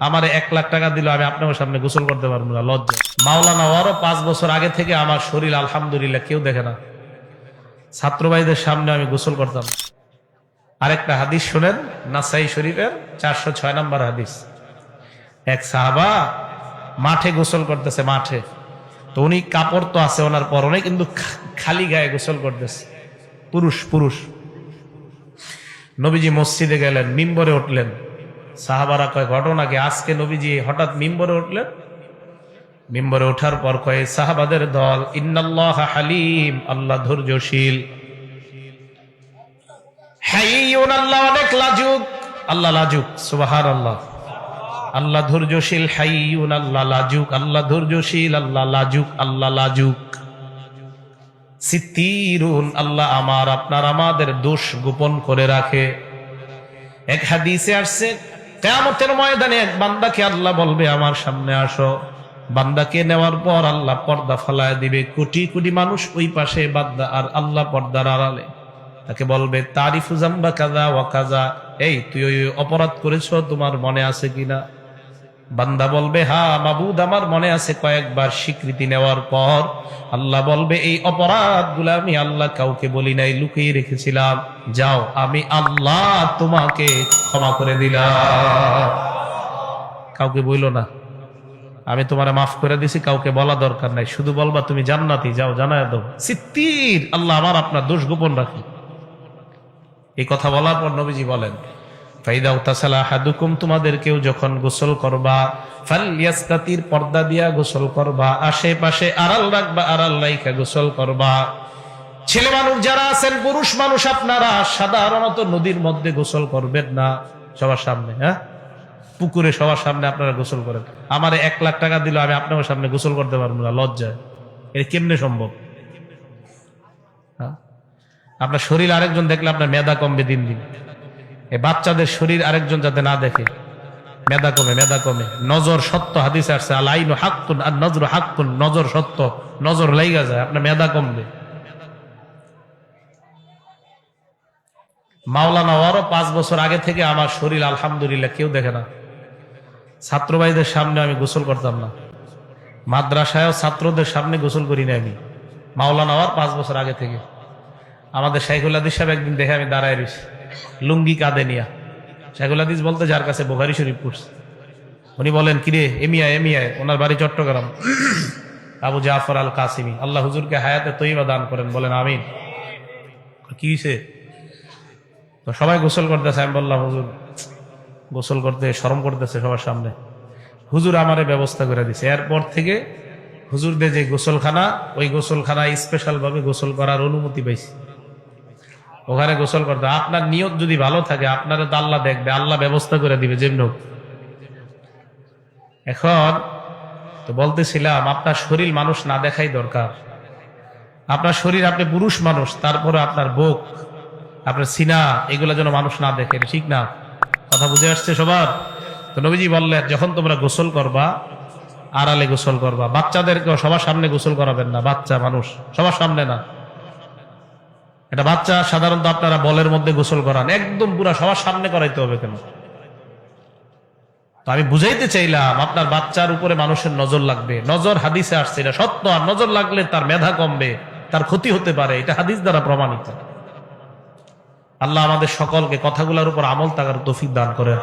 আমার এক লাখ টাকা দিল, আমি আপনার সামনে গোসল করতে পারব না, লজ্জা। মাওলানা ওয়ারও পাঁচ বছর আগে থেকে আমার শরীর আলহামদুলিল্লাহ কেউ দেখে না। ছাত্র ভাইদের সামনে আমি গোসল করতাম। আরেকটা হাদিস শোনেন, নাসাই শরীফের চারশো ছয় নম্বর হাদিস। এক সাহাবা মাঠে গোসল করতেছে, মাঠে। তো উনি কাপড় তো আছে ওনার পরনে, কিন্তু খালি গায়ে গোসল করতেছে। পুরুষ পুরুষ। নবীজি মসজিদে গেলেন, মিম্বরে উঠলেন। সাহাবারা কয়, ঘটনা কি? আজকে নবীজি হঠাৎ মিম্বরে উঠলেন। মিম্বরে ওঠার পর কয়ে, সাহাবাদের দল, ইন্নাল্লাহ হালিম, আল্লাহ ধৈর্যশীল। আল্লাহ, অনেক লাজুক। আল্লাহ লাজুক সুবাহার আল্লাহ আল্লাহ ধৈর্যশীল। হাইয়ুন আল্লাহ, লাজুক। আল্লাহ ধৈর্যশীল। আল্লাহ লাজুক। আল্লাহ লাজুক। সিত্তিরুন আল্লাহ আমার, আপনার আমাদের দোষ গোপন করে রাখে। এক হাদিসে আসছে কেয়ামতের ময়দানে এক বান্দাকে আল্লাহ বলবে, আমার সামনে আসো। বান্দাকে নেওয়ার পর আল্লাহ পর্দা ফলায় দিবে। কোটি কোটি মানুষ ওই পাশে বান্দা আর আল্লাহ পর্দার আড়ালে। তাকে বলবে, তারিফু জাম্বা কাজা ও কাজা এই, তুই ওই অপরাধ করেছ, তোমার মনে আছে কিনা? বান্দা বলবে, হা, মাবুদ, আমার মনে আছে কয়েকবার স্বীকৃতি নেওয়ার পর আল্লাহ বলবে, এই অপরাধ আমি আল্লাহ কাউকে বলি নাই, লুকিয়ে রেখেছিলাম। যাও, আমি আল্লাহ তোমাকে ক্ষমা করে দিলাম। কাউকে বইলো না। আমি তোমারে মাফ করে দিছি, কাউকে বলা দরকার নাই। শুধু বলবা, তুমি জান্নাতি, যাও, জানায় দাও। সিত্তির আল্লাহ আমার আপনার দোষ গোপন রাখি। এই কথা বলার পর নবীজি বলেন যখন গোসল করবা ফাল ইয়াস্তাতির পর্দা দিয়া গোসল করবা, আশেপাশে আড়াল রাখবা, আড়াল রাইখা গোসল করবা। ছেলে মানুষ যারা আছেন, পুরুষ মানুষ আপনারা, সাধারণত নদীর মধ্যে গোসল করবেন না, সবার সামনে হ্যাঁ? পুকুরে সবার সামনে আপনারা গোসল করেন। আমার এক লাখ টাকা দিল, আমি আপনার সামনে গোসল করতে পারব না লজ্জায় এটা কেমনে সম্ভব? হ্যাঁ? আপনার শরীর আরেকজন দেখলে আপনার মেধা কমবে দিন দিন। এই বাচ্চাদের শরীর আরেকজন যাতে না দেখে। মেধা কমে মেধা কমে। নজর সত্য, হাদিসে আসছে আল আইন হাক্কুন আর নজর হাক্কুন, নজর সত্য, নজর লাইগা যায়, আপনার মেধা কমবে। মাওলানা ওয়ারও পাঁচ বছর আগে থেকে আমার শরীর আলহামদুলিল্লাহ কেউ দেখে না। ছাত্র ভাইদের সামনে আমি গোসল করতাম না। মাদ্রাসায়ও ছাত্রদের সামনে গোসল করি না আমি। মাওলানা ওয়ার পাঁচ বছর আগে থেকে। আমাদের শাইখুল হাদিস সাহেব একদিন দেখে আমি দাঁড়ায় রয়েছি লুঙ্গি কাঁদে নিয়া। শাইখুল হাদিস বলতে যার কাছে বোখারি শরীফ পড়ছে। উনি বলেন, কিরে এমিয়া এমিয়ায়, ওনার বাড়ি চট্টগ্রাম। আবু জাফর আল কাসিমি আল্লাহ হুজুরকে হায়াতে তৈবা দান করেন। বলেন, আমিন। কি হয়েছে তো সবাই গোসল করতেছে। আমি বললাম, হুজুর, গোসল করতে, শরম করতেছে সবার সামনে। হুজুর আমারে ব্যবস্থা করে দিছে। এরপর থেকে হুজুরদের যে গোসলখানা, ওই গোসলখানা স্পেশাল ভাবে গোসল করার অনুমতি পাইছি। ওখানে গোসল করতে আপনার নিয়ত যদি ভালো থাকে, আপনারা তো আল্লাহ দেখবে, আল্লাহ ব্যবস্থা করে দিবে, যেমন এখন তো বলতেছিলাম, আপনার শরীর মানুষ না দেখাই দরকার। আপনার শরীর, আপনি পুরুষ মানুষ তারপরে আপনার বুক, আপনার সিনা, এগুলো যেন মানুষ না দেখে, ঠিক না? কথা বুঝে আসছে সবার? তো নবীজি বললেন, যখন তোমরা গোসল করবা, আড়ালে গোসল করবা। বাচ্চাদেরকে সবার সামনে গোসল করাবেন না, বাচ্চা, মানুষ, সবার সামনে না। এটা বাচ্চা সাধারণত আপনারা বলের মধ্যে গোসল করান। একদম পুরা সবার সামনে করাইতে হবে কেন? তো আমি বুঝাইতে চাইলাম, আপনার বাচ্চার উপরে মানুষের নজর লাগবে। নজর হাদিসে আসছে, এটা সত্য। আর নজর লাগলে তার মেধা কমবে, তার ক্ষতি হতে পারে। এটা হাদিস দ্বারা প্রমাণিত। আল্লাহ আমাদের সকলকে কথাগুলোর উপর আমল তাকার তৌফিক দান করেন।